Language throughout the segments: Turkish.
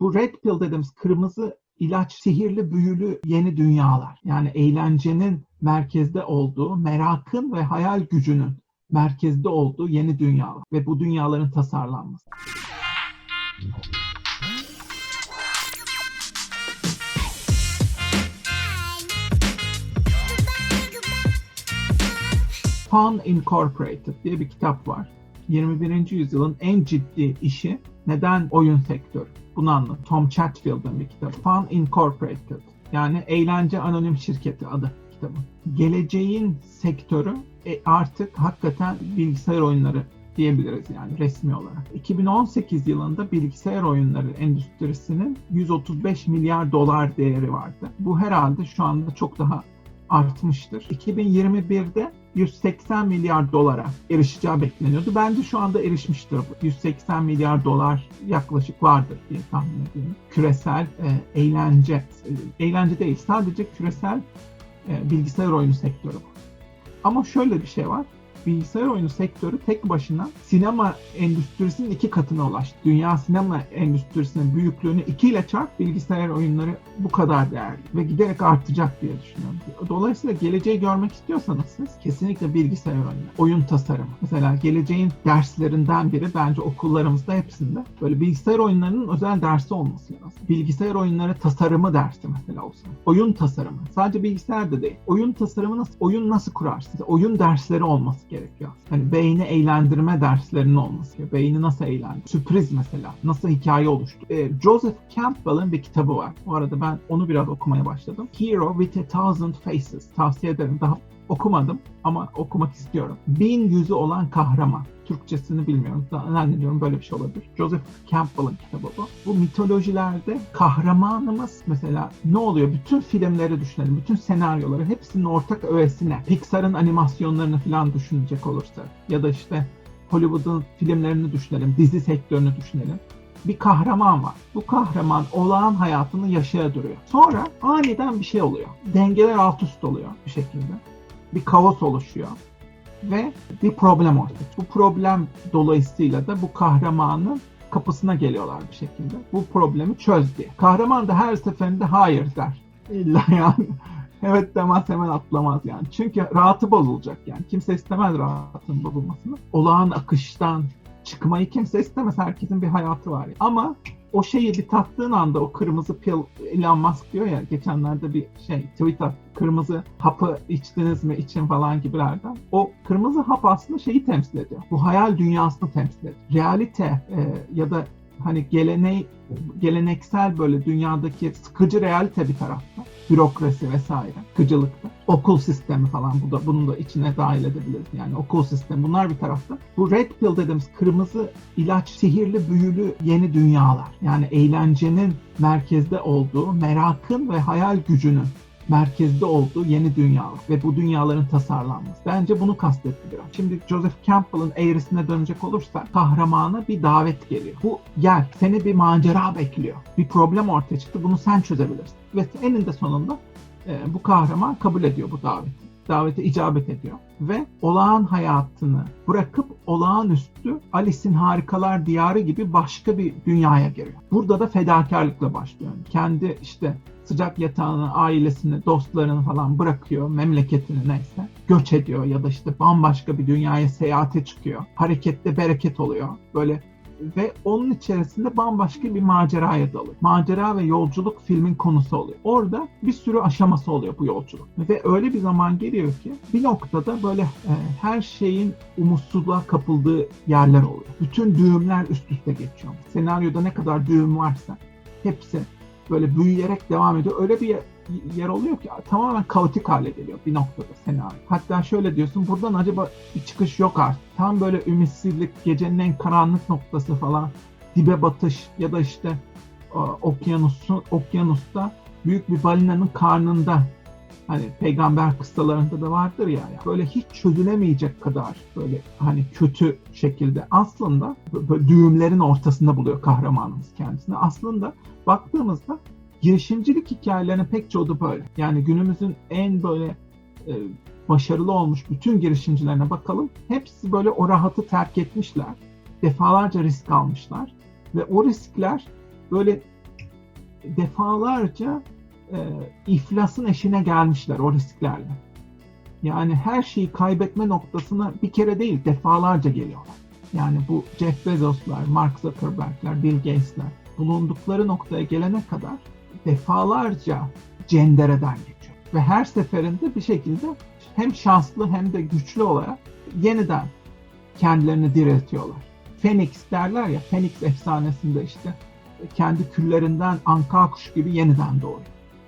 Bu red pill dediğimiz kırmızı ilaç, sihirli, büyülü yeni dünyalar. Yani eğlencenin merkezde olduğu, merakın ve hayal gücünün merkezde olduğu yeni dünyalar ve bu dünyaların tasarlanması. Fun Incorporated diye bir kitap var. 21. yüzyılın en ciddi işi neden oyun sektörü? Bunu anlat. Tom Chatfield'ın bir kitabı. Fun Incorporated. Yani Eğlence Anonim Şirketi adı kitabı. Geleceğin sektörü e, artık hakikaten bilgisayar oyunları diyebiliriz yani resmi olarak. 2018 yılında bilgisayar oyunları endüstrisinin 135 milyar dolar değeri vardı. Bu herhalde şu anda çok daha artmıştır. 2021'de 180 milyar dolara erişeceği bekleniyordu. Bence şu anda erişmiştir bu. 180 milyar dolar yaklaşık vardır diye tahmin ediyorum. Küresel e, eğlence, e, eğlence değil sadece küresel e, bilgisayar oyunu sektörü bu. Ama şöyle bir şey var. Bilgisayar oyunu sektörü tek başına sinema endüstrisinin iki katına ulaştı. Dünya sinema endüstrisinin büyüklüğünü ikiyle çarp bilgisayar oyunları bu kadar değerli ve giderek artacak diye düşünüyorum. Dolayısıyla geleceği görmek istiyorsanız siz kesinlikle bilgisayar oyunu, oyun tasarımı. Mesela geleceğin derslerinden biri bence okullarımızda hepsinde böyle bilgisayar oyunlarının özel dersi olması lazım. Bilgisayar oyunları tasarımı dersi mesela olsun. Oyun tasarımı. Sadece bilgisayar da değil. Oyun tasarımı nasıl, oyun nasıl kurarsınız? Oyun dersleri olması gerekiyor. Hani beyni eğlendirme derslerinin olması gerekiyor. Beyni nasıl eğlendir? Sürpriz mesela. Nasıl hikaye oluştu? Ee, Joseph Campbell'ın bir kitabı var. Bu arada ben onu biraz okumaya başladım. Hero with a Thousand Faces. Tavsiye ederim. Daha okumadım ama okumak istiyorum. Bin yüzü olan kahraman. Türkçesini bilmiyorum. Zannediyorum böyle bir şey olabilir. Joseph Campbell'ın kitabı bu. Bu mitolojilerde kahramanımız mesela ne oluyor? Bütün filmleri düşünelim. Bütün senaryoları hepsinin ortak öğesi ne? Pixar'ın animasyonlarını falan düşünecek olursa ya da işte Hollywood'un filmlerini düşünelim, dizi sektörünü düşünelim bir kahraman var. Bu kahraman olağan hayatını yaşaya duruyor. Sonra aniden bir şey oluyor. Dengeler alt üst oluyor bir şekilde. Bir kaos oluşuyor ve bir problem ortaya. Bu problem dolayısıyla da bu kahramanın kapısına geliyorlar bir şekilde. Bu problemi çöz diye. Kahraman da her seferinde hayır der. İlla yani evet demez hemen atlamaz yani. Çünkü rahatı bozulacak yani. Kimse istemez rahatın bozulmasını. Olağan akıştan çıkmayı kimse istemez. Herkesin bir hayatı var. Ama o şeyi taktığın anda o kırmızı pil Elon Musk diyor ya geçenlerde bir şey tweet attı. Kırmızı hapı içtiniz mi için falan gibilerden. O kırmızı hap aslında şeyi temsil ediyor. Bu hayal dünyasını temsil ediyor. Realite e, ya da hani gelene, geleneksel böyle dünyadaki sıkıcı realite bir tarafta. Bürokrasi vesaire, sıkıcılıkta. Okul sistemi falan bu da bunu da içine dahil edebiliriz. Yani okul sistemi bunlar bir tarafta. Bu red pill dediğimiz kırmızı ilaç, sihirli, büyülü yeni dünyalar. Yani eğlencenin merkezde olduğu, merakın ve hayal gücünün merkezde olduğu yeni dünyalar ve bu dünyaların tasarlanması. Bence bunu kastetti biraz. Şimdi Joseph Campbell'ın eğrisine dönecek olursak kahramana bir davet geliyor. Bu gel seni bir macera bekliyor. Bir problem ortaya çıktı bunu sen çözebilirsin. Ve eninde sonunda e, bu kahraman kabul ediyor bu daveti davete icabet ediyor ve olağan hayatını bırakıp olağanüstü Alice'in Harikalar Diyarı gibi başka bir dünyaya giriyor. Burada da fedakarlıkla başlıyor. Kendi işte sıcak yatağını, ailesini, dostlarını falan bırakıyor, memleketini neyse. Göç ediyor ya da işte bambaşka bir dünyaya seyahate çıkıyor. Harekette bereket oluyor. Böyle ve onun içerisinde bambaşka bir maceraya dalıyor. Macera ve yolculuk filmin konusu oluyor. Orada bir sürü aşaması oluyor bu yolculuk. Ve öyle bir zaman geliyor ki bir noktada böyle e, her şeyin umutsuzluğa kapıldığı yerler oluyor. Bütün düğümler üst üste geçiyor. Senaryoda ne kadar düğüm varsa hepsi böyle büyüyerek devam ediyor. Öyle bir yer, oluyor ki tamamen kaotik hale geliyor bir noktada senaryo. Hatta şöyle diyorsun buradan acaba bir çıkış yok artık. Tam böyle ümitsizlik, gecenin en karanlık noktası falan, dibe batış ya da işte okyanusu, okyanusta büyük bir balinanın karnında hani peygamber kıssalarında da vardır ya böyle hiç çözülemeyecek kadar böyle hani kötü şekilde aslında böyle düğümlerin ortasında buluyor kahramanımız kendisini. Aslında baktığımızda girişimcilik hikayelerinin pek çoğu da böyle. Yani günümüzün en böyle e, başarılı olmuş bütün girişimcilerine bakalım. Hepsi böyle o rahatı terk etmişler. Defalarca risk almışlar. Ve o riskler böyle defalarca e, iflasın eşine gelmişler o risklerle. Yani her şeyi kaybetme noktasına bir kere değil defalarca geliyorlar. Yani bu Jeff Bezos'lar, Mark Zuckerberg'ler, Bill Gates'ler bulundukları noktaya gelene kadar defalarca cendereden geçiyor. Ve her seferinde bir şekilde hem şanslı hem de güçlü olarak yeniden kendilerini diriltiyorlar. Phoenix derler ya, Phoenix efsanesinde işte kendi küllerinden anka kuş gibi yeniden doğuyor.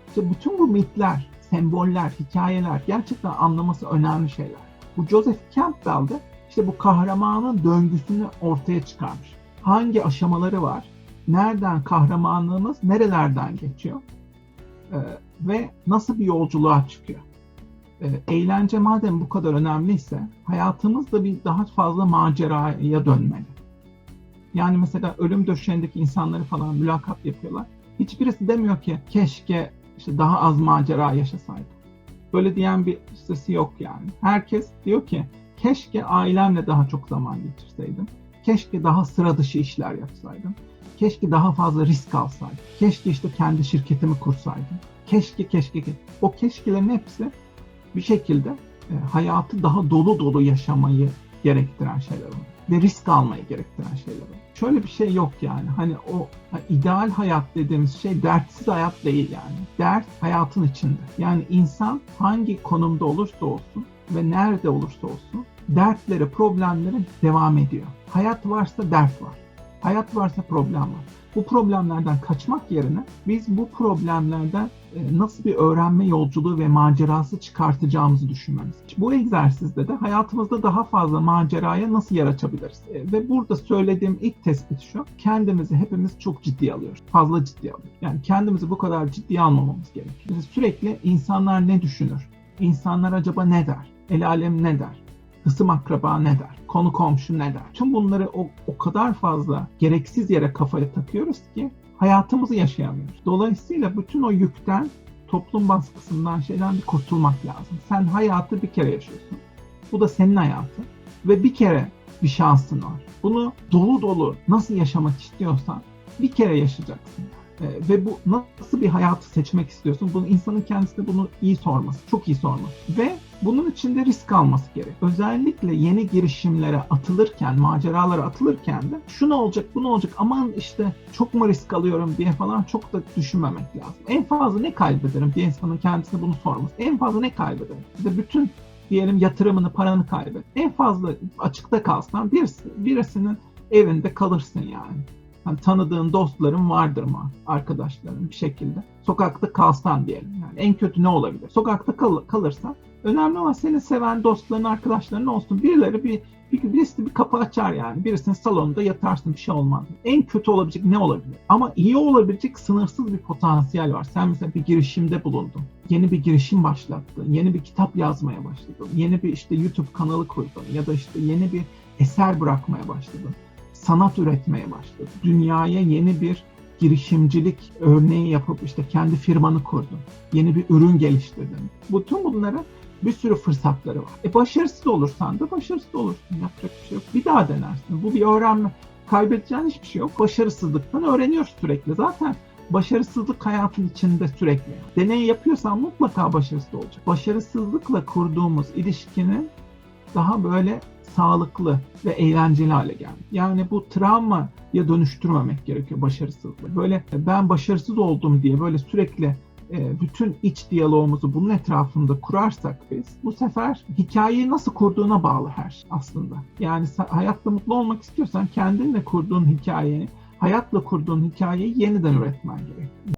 İşte bütün bu mitler, semboller, hikayeler gerçekten anlaması önemli şeyler. Bu Joseph Campbell de işte bu kahramanın döngüsünü ortaya çıkarmış. Hangi aşamaları var? Nereden kahramanlığımız nerelerden geçiyor? Ee, ve nasıl bir yolculuğa çıkıyor? Ee, eğlence madem bu kadar önemliyse hayatımız da bir daha fazla maceraya dönmeli. Yani mesela ölüm döşeğindeki insanları falan mülakat yapıyorlar. Hiçbirisi demiyor ki keşke işte daha az macera yaşasaydım. Böyle diyen bir sesi yok yani. Herkes diyor ki keşke ailemle daha çok zaman geçirseydim. Keşke daha sıra dışı işler yapsaydım. Keşke daha fazla risk alsaydım. Keşke işte kendi şirketimi kursaydım. Keşke keşke. O keşkelerin hepsi bir şekilde e, hayatı daha dolu dolu yaşamayı gerektiren şeyler oluyor. Ve risk almayı gerektiren şeyler oluyor. Şöyle bir şey yok yani. Hani o ideal hayat dediğimiz şey dertsiz hayat değil yani. Dert hayatın içinde. Yani insan hangi konumda olursa olsun ve nerede olursa olsun dertleri, problemleri devam ediyor. Hayat varsa dert var. Hayat varsa problem var. Bu problemlerden kaçmak yerine biz bu problemlerden e, nasıl bir öğrenme yolculuğu ve macerası çıkartacağımızı düşünmemiz. Bu egzersizde de hayatımızda daha fazla maceraya nasıl yer açabiliriz? E, ve burada söylediğim ilk tespit şu, kendimizi hepimiz çok ciddi alıyoruz. Fazla ciddi alıyoruz. Yani kendimizi bu kadar ciddi almamamız gerekiyor. Sürekli insanlar ne düşünür? İnsanlar acaba ne der? El alem ne der? Kısım akraba ne der? Konu komşu ne der? Tüm bunları o, o kadar fazla gereksiz yere kafaya takıyoruz ki hayatımızı yaşayamıyoruz. Dolayısıyla bütün o yükten, toplum baskısından şeyden bir kurtulmak lazım. Sen hayatı bir kere yaşıyorsun. Bu da senin hayatın. Ve bir kere bir şansın var. Bunu dolu dolu nasıl yaşamak istiyorsan bir kere yaşayacaksın. Ee, ve bu nasıl bir hayatı seçmek istiyorsun? Bunu insanın kendisine bunu iyi sorması, çok iyi sorması. Ve bunun için de risk alması gerek. Özellikle yeni girişimlere atılırken, maceralara atılırken de şu ne olacak, bu ne olacak, aman işte çok mu risk alıyorum diye falan çok da düşünmemek lazım. En fazla ne kaybederim diye insanın kendisine bunu sorması. En fazla ne kaybederim? İşte bütün diyelim yatırımını, paranı kaybet. En fazla açıkta kalsan birisi, birisinin evinde kalırsın yani. Yani tanıdığın dostların vardır mı? Arkadaşların bir şekilde. Sokakta kalsan diyelim. Yani en kötü ne olabilir? Sokakta kal kalırsan önemli olan seni seven dostların, arkadaşların olsun. Birileri bir, bir birisi bir kapı açar yani. Birisinin salonunda yatarsın bir şey olmaz. En kötü olabilecek ne olabilir? Ama iyi olabilecek sınırsız bir potansiyel var. Sen mesela bir girişimde bulundun. Yeni bir girişim başlattın. Yeni bir kitap yazmaya başladın. Yeni bir işte YouTube kanalı kurdun. Ya da işte yeni bir eser bırakmaya başladın sanat üretmeye başladı. Dünyaya yeni bir girişimcilik örneği yapıp işte kendi firmanı kurdun. Yeni bir ürün geliştirdin. Bütün bunlara bir sürü fırsatları var. E başarısız olursan da başarısız olursun. Yapacak bir şey yok. Bir daha denersin. Bu bir öğrenme. Kaybedeceğin hiçbir şey yok. Başarısızlıktan öğreniyoruz sürekli. Zaten başarısızlık hayatın içinde sürekli. Deney yapıyorsan mutlaka başarısız olacak. Başarısızlıkla kurduğumuz ilişkinin daha böyle sağlıklı ve eğlenceli hale geldi. Yani bu travmaya dönüştürmemek gerekiyor başarısızlığı. Böyle ben başarısız oldum diye böyle sürekli bütün iç diyalogumuzu bunun etrafında kurarsak biz bu sefer hikayeyi nasıl kurduğuna bağlı her şey aslında. Yani hayatta mutlu olmak istiyorsan kendinle kurduğun hikayeyi, hayatla kurduğun hikayeyi yeniden üretmen gerekiyor.